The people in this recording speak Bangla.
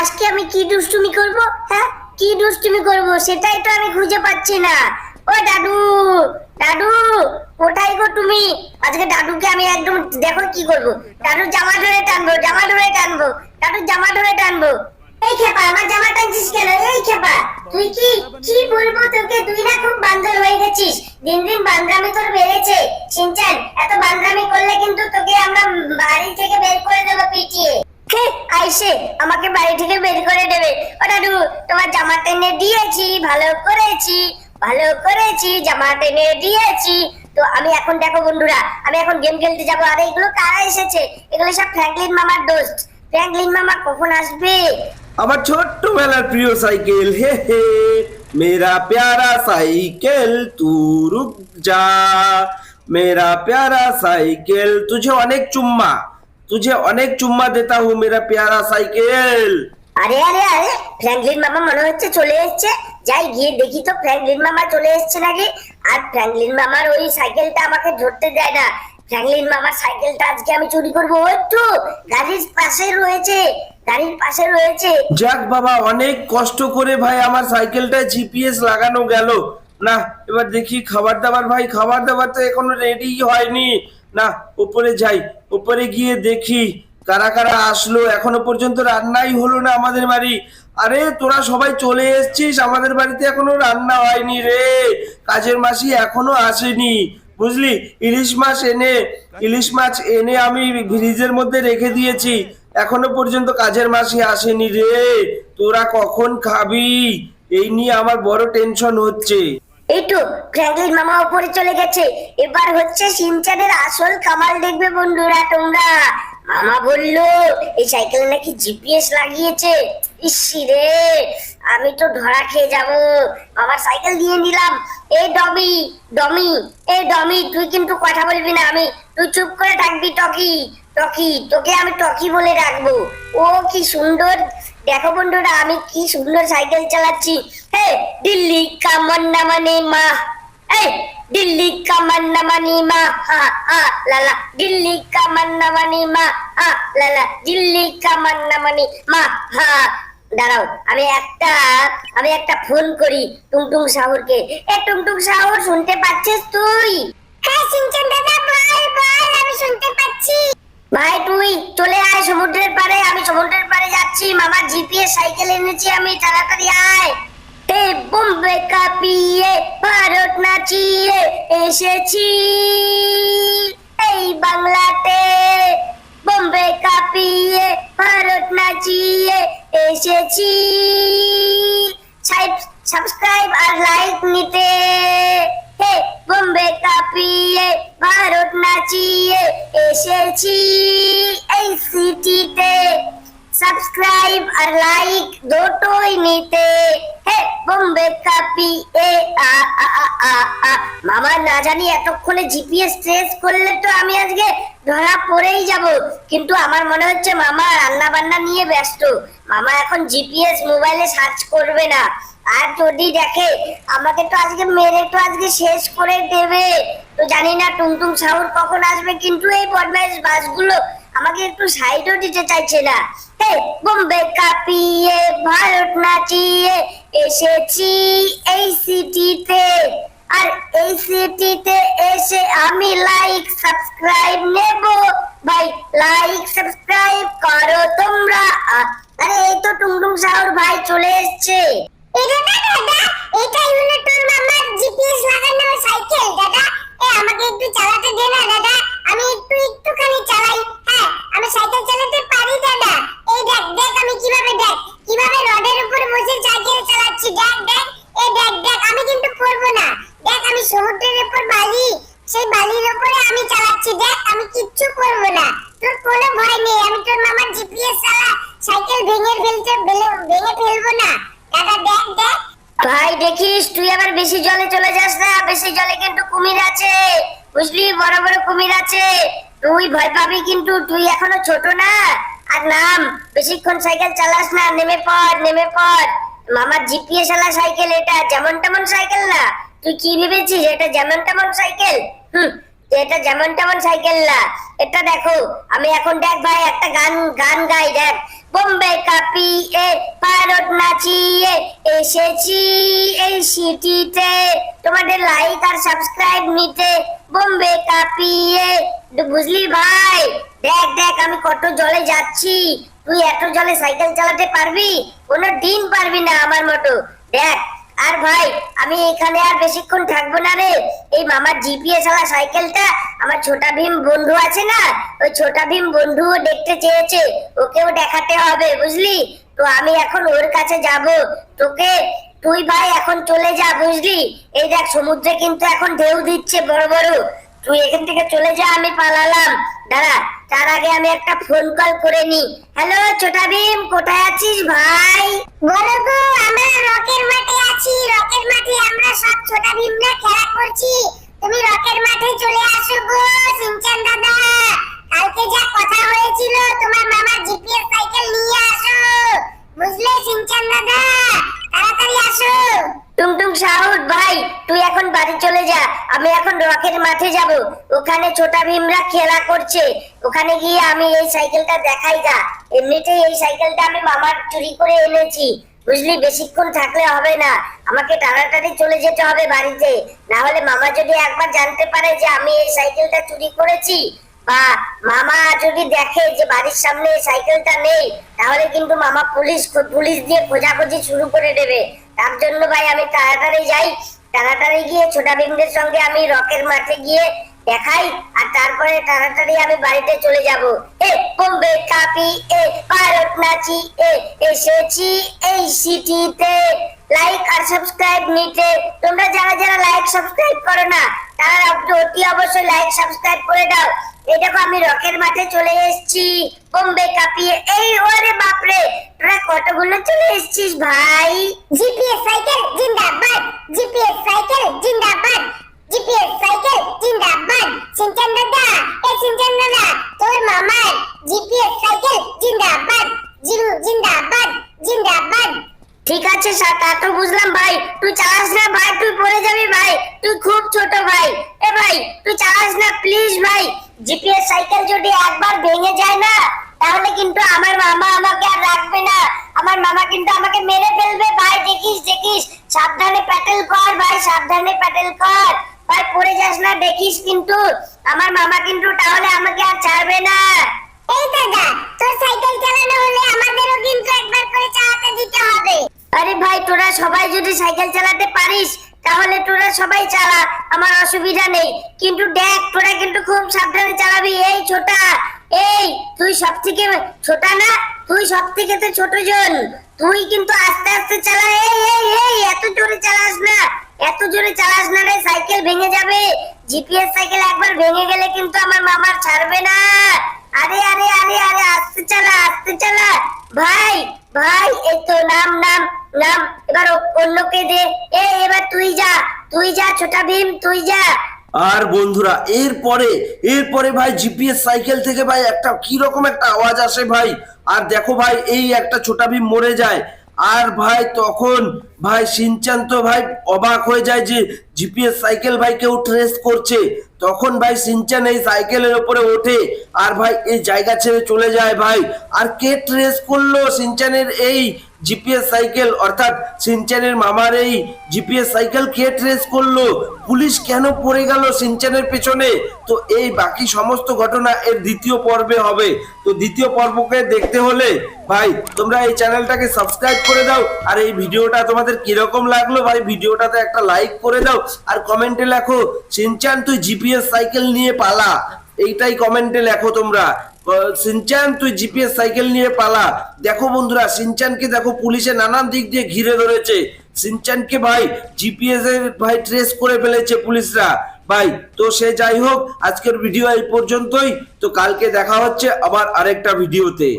আজকে আমি কি দুষ্টুমি করব? হ্যাঁ? কি দুষ্টুমি করব? সেটাই তো আমি খুঁজে পাচ্ছি না। ও দাদু দাদু, কোথায় গো তুমি? আজকে দাদুকে আমি একদম দেখো কি করব। দাদুর জামা ধরে টানবো, জামা ধরে টানবো, দাদুর জামা ধরে টানবো। এই খেপা, আমার জামা টানছিস কেন? এই খেপা, তুই কি কি বলব তোকে? তুই না খুব বান্দর হয়ে গেছিস। দিন দিন বান্দরামি তোর বেড়েছে। সিনচান, এত বান্দরামি করলে কিন্তু তোকে আমরা বাড়ি থেকে বের করে দেবো পিটিয়ে। আইসে, আমাকে বাড়ি থেকে বের করে দেবে। ও দাদু, তোমার জামা টেনে দিয়েছি, ভালো করেছি ভালো করেছি, জামা টেনে দিয়েছি। তো আমি এখন দেখো বন্ধুরা, আমি এখন গেম খেলতে যাব। আর, এগুলো কারা এসেছে? এগুলো সব ফ্র্যাঙ্কলিন মামার দোস্ত। ফ্র্যাঙ্কলিন মামা কখন আসবে? আমার ছোট্ট বেলার প্রিয় সাইকেল, হে হে। মেরা প্যারা সাইকেল, তু রুক যা। মেরা প্যারা সাইকেল, তুঝে অনেক চুম্মা। तुझे অনেক চুম্মা দেতা হু মেরা প্যারা সাইকেল আরে আরে আরে ফ্র্যাঙ্কলিন মামা মনে হচ্ছে চলে এসেছে। যাই গিয়ে দেখি তো ফ্র্যাঙ্কলিন মামা চলে এসেছে নাকি? আর ফ্র্যাঙ্কলিন মামার ওই সাইকেলটা আমাকে ধরতে দেয় না। ফ্র্যাঙ্কলিন মামার সাইকেলটা আজকে আমি চুরি করব ওই তো গাড়ির পাশে রয়েছে গাড়ির পাশে রয়েছে। যাক বাবা অনেক কষ্ট করে ভাই আমার সাইকেলটা জিপিএস লাগানো গেল। না এবার দেখি খাবার দাবার ভাই খাবার দাবার তো এখনও রেডি হয়নি। না উপরে যাই। উপরে গিয়ে দেখি কারা কারা আসলো। এখনও পর্যন্ত রান্নাই হলো না আমাদের বাড়ি। আরে, তোরা সবাই চলে এসেছিস, আমাদের বাড়িতে এখনও রান্না হয়নি রে। কাজের মাসি এখনও আসেনি, বুঝলি? ইলিশ মাছ এনে, ইলিশ মাছ এনে আমি ফ্রিজের মধ্যে রেখে দিয়েছি। এখনও পর্যন্ত কাজের মাসি আসেনি রে। তোরা কখন খাবি? এই নিয়ে আমার বড় টেনশন হচ্ছে। এই তো ফ্র্যাঙ্কলিন মামা উপরে চলে গেছে। এবার হচ্ছে সিনচানের আসল কামাল দেখবে বন্ধুরা তোমরা। মামা বলল, এই সাইকেলে নাকি জিপিএস লাগিয়েছে? ইসি রে, আমি তো ধরা খেয়ে যাব। আমার সাইকেল দিয়ে নিলাম। এই ডমি ডমি, এই ডমি, তুই কিন্তু কথা বলবি না আমি। তুই চুপ করে থাকবি টকি টকি, তোকে আমি টকি বলে রাখব ও কি সুন্দর দেখো বন্ধুরা, আমি কি সুন্দর সাইকেল চালাচ্ছি। হে, দিল্লি কামান্না মানে মা। এই, দিল্লি কামান্না মানে মা। হা হা লালা দিল্লি কামান্না মানে মা। হা লালা দিল্লি কামান্না মানে মা। হা, দাঁড়াও, আমি একটা আমি একটা ফোন করি টুংটুং সাহুরকে। এ, টুংটুং সাহুর, শুনতে পাচ্ছিস তুই? হ্যাঁ সিনচান দাদা, বল বল, আমি শুনতে পাচ্ছি। ভাই, তুই চলে আয় সমুদ্রের পারে আমি সমুদ্রের পারে যাচ্ছি। মামার জিপিএস সাইকেল এনেছি আমি, তাড়াতাড়ি আয়। তে বোম্বে কাঁপিয়ে, ভারত নাচিয়ে এসেছি। এই বাংলাতে বোম্বে কাঁপিয়ে, ভারত নাচিয়ে এসেছি। এ, আ আ আ আ মামা, না জানি এতক্ষণে জিপিএস ট্রেস করলে তো আমি আজকে ধরা পড়েই যাব। কিন্তু আমার মনে হচ্ছে মামা রান্না বান্না নিয়ে ব্যস্ত। মামা এখন জিপিএস মোবাইলে সার্চ করবে না। আর যদি দেখে, আমাকে তো আজকে মেরে তো আজকে শেষ করে দেবে। তো জানি না টুংটুং সাউর কখন আসবে, কিন্তু এই বদমাইশ বাসগুলো আমাকে একটু সাইডও দিতে চাইছে না। এই বোম্বে ভারত নাচিয়ে এসেছি এই সিটিতে আর এই সিটিতে এসে আমি লাইক সাবস্ক্রাইব নেব। ভাই লাইক সাবস্ক্রাইব করো তোমরা। আরে, এই তো টুংটুং সাউর ভাই চলে এসেছে। এটা দাদা সাইকেল দাদা। আমাকে একটু চালাতে দে না, দাদা। আমি একটু একটুখানি চালাই। হ্যাঁ আমি সাইকেল চালাতে পারি দাদা এই দেখ দেখ আমি কীভাবে দেখ কীভাবে রডের উপর বসে সাইকেল চালাচ্ছি দেখ দেখ এই দেখ দেখ আমি কিন্তু পড়ব না দেখ আমি সমুদ্রের উপর বালি সেই বালির উপরে আমি চালাচ্ছি দেখ আমি কিচ্ছু করব না তোর কোনো ভয় নেই আমি তোর মামার জিপিএস চালা সাইকেল ভাই, দেখিস, তুই আবার বেশি জলে চলে যাস না, বেশি জলে কিন্তু কুমির আছে। বুঝলি, বড় বড় কুমির আছে। তুই ভয় পাবি কিন্তু, তুই এখনও ছোট না। আর নাম, বেশিক্ষণ সাইকেল চালাস না, নেমে পড় নেমে পড়। মামার জিপিএস আলা সাইকেল এটা, যেমন তেমন সাইকেল না। তুই কি ভেবেছিস, এটা যেমন তেমন সাইকেল? হুম এটা যেমন তেমন সাইকেল না। এটা দেখো, আমি এখন দেখ ভাই, একটা গান গান গাই, দেখ। বোম্বে কাপিয়ে ভারত নাচিয়ে, এসেছি এই সিটিতে। তোমাদের লাইক আর সাবস্ক্রাইব নিতে বোম্বে কাপিয়ে। বুঝলি ভাই? দেখ দেখ, আমি কত জলে যাচ্ছি। তুই এত জলে সাইকেল চালাতে পারবি? কোনো দিন পারবি না আমার মতো। দেখ আর ভাই, আমি এখানে আর বেশিক্ষণ থাকব না রে। এই মামার জিপিএস ওয়ালা সাইকেলটা, আমার ছোটা ভীম বন্ধু আছে না, ওই ছোটা ভীম বন্ধুও দেখতে চেয়েছে, ওকেও দেখাতে হবে, বুঝলি? তো আমি এখন ওর কাছে যাব, তোকে, তুই ভাই এখন চলে যা, বুঝলি? এই দেখ, সমুদ্রে কিন্তু এখন ঢেউ দিচ্ছে বড় বড়। তুই এখান থেকে চলে যা, আমি পালালাম। দাঁড়া তার আগে আমি একটা ফোন কল করে নি হ্যালো ছোটা ভীম, কোথায় আছিস ভাই? বলো গো, আমরা রকের মাঠে আছি। রকের মাঠে আমরা সব ছোট ভীমরা খেলা করছি। তুমি রকের মাঠে চলে আসো গো সিনচান দাদা। কালকে যা কথা হয়েছিল, তোমার মামা জিপিএস সাইকেল নিয়ে আসো। টুংটুং সাহুদ ভাই, তুই এখন বাড়ি চলে যা। আমি এখন রকের মাঠে যাব। ওখানে ছোটা ভীমরা খেলা করছে। ওখানে গিয়ে আমি এই সাইকেলটা দেখাই গা এমনিতেই এই সাইকেলটা আমি মামার চুরি করে এনেছি। বুঝলি, বেশিক্ষণ থাকলে হবে না। আমাকে তাড়াতাড়ি চলে যেতে হবে বাড়িতে। না হলে মামা যদি একবার জানতে পারে যে আমি এই সাইকেলটা চুরি করেছি বা মামা যদি দেখে যে বাড়ির সামনে সাইকেলটা নেই, তাহলে কিন্তু মামা পুলিশ পুলিশ দিয়ে খোঁজাখুঁজি শুরু করে দেবে। তার জন্য ভাই আমি তাড়াতাড়ি যাই। তাড়াতাড়ি গিয়ে ছোটা সঙ্গে আমি রকের মাঠে গিয়ে দেখাই, আর তারপরে তাড়াতাড়ি আমি বাড়িতে চলে যাব। এ কাপি, এ নাচি, এ এসেছি এই সিটিতে। লাইক আর সাবস্ক্রাইব নিতে। তোমরা যারা যারা লাইক সাবস্ক্রাইব করো না, তারা অতি অবশ্যই লাইক সাবস্ক্রাইব করে দাও। এই দেখো আমি রকের মাঠে চলে এসেছি। বোম্বে কাপিয়ে, এই ওরে বাপরে! তোরা কতগুলো চলে এসেছিস ভাই? জিপিএস সাইকেল, জিন্দাবাদ! জিপিএস সাইকেল, জিন্দাবাদ! জিপিএস সাইকেল, জিন্দাবাদ! সিনচান দাদা এ সিনচান দাদা, তোর মামার জিপিএস সাইকেল, জিন্দাবাদ! জিরু জিন্দাবাদ! জিন্দাবাদ! ঠিক আছে তা তো বুঝলাম ভাই। তুই চালাস না ভাই, তুই পড়ে যাবি ভাই। তুই খুব ছোট ভাই। এ ভাই, তুই চালাস না প্লিজ ভাই। জিপিএস সাইকেল যদি একবার ভেঙে যায় না, তাহলে কিন্তু আমার মামা আমাকে আর রাখবে না। আমার মামা কিন্তু আমাকে মেরে ফেলবে ভাই। দেখিস দেখিস। সাবধানে প্যাটেল কর ভাই, সাবধানে প্যাটেল কর। ভাই, পড়ে যাস না, দেখিস কিন্তু। আমার মামা কিন্তু তাহলে আমাকে আর ছাড়বে না। এই দাদা তোর সাইকেল চালানো হলে আমাদেরও কিন্তু একবার করে চালাতে দিতে হবে। আরে ভাই, তোরা সবাই যদি সাইকেল চালাতে পারিস, তাহলে তোরা সবাই চালা, আমার অসুবিধা নেই। কিন্তু দেখ, তোরা কিন্তু খুব সাবধানে চালাবি। এই ছোটা, এই, তুই সব থেকে ছোটা না, তুই সব থেকে তো ছোট জন। তুই কিন্তু আস্তে আস্তে চালা। এই এই এই, এত জোরে চালাস না, এত জোরে চালাস না রে, সাইকেল ভেঙে যাবে। জিপিএস সাইকেল একবার ভেঙে গেলে কিন্তু আমার মামার ছাড়বে না। আরে আরে আরে আরে, আস্তে চালা আস্তে চালা। ভাই ভাই, এই তো নাম নাম নাম এবার অন্যকে দে এ, এবার তুই যা তুই যা ছোটা ভীম, তুই যা। আর বন্ধুরা, এরপরে এরপরে ভাই জিপিএস সাইকেল থেকে ভাই একটা কি রকম একটা আওয়াজ আসে ভাই। আর দেখো ভাই, এই একটা ছোটা ভীম মরে যায়। আর ভাই তখন, ভাই সিনচান তো ভাই অবাক হয়ে যায় যে জিপিএস সাইকেল ভাই কেউ ট্রেস করছে। তখন ভাই সিনচান এই সাইকেলের উপরে ওঠে। আর ভাই এই জায়গা ছেড়ে চলে যায় ভাই। আর কে ট্রেস করল? সিনচানের এই জিপিএস সাইকেল, অর্থাৎ সিনচানের মামার এই জিপিএস সাইকেল কে ট্রেস করল? পুলিশ কেন পড়ে গেল সিনচানের পেছনে? তো এই বাকি সমস্ত ঘটনা এর দ্বিতীয় পর্বে হবে। তো দ্বিতীয় পর্বকে দেখতে হলে, ভাই, তোমরা এই চ্যানেলটাকে সাবস্ক্রাইব করে দাও। আর এই ভিডিওটা তোমাদের কীরকম লাগল ভাই, ভিডিওটাতে একটা লাইক করে দাও। আর কমেন্টে লেখো, সিনচান, তুই জিপিএস সাইকেল নিয়ে পালা। এইটাই কমেন্টে লেখো তোমরা। সিনচান, তুই জিপিএস সাইকেল নিয়ে পালা। দেখো বন্ধুরা, সিনচানকে দেখো পুলিশে নানান দিক দিয়ে ঘিরে ধরেছে। সিনচানকে ভাই জিপিএস এর ভাই ট্রেস করে ফেলেছে পুলিশরা। ভাই, তো সে যাই হোক, আজকের ভিডিও এই পর্যন্তই। তো কালকে দেখা হচ্ছে আবার আরেকটা ভিডিওতে।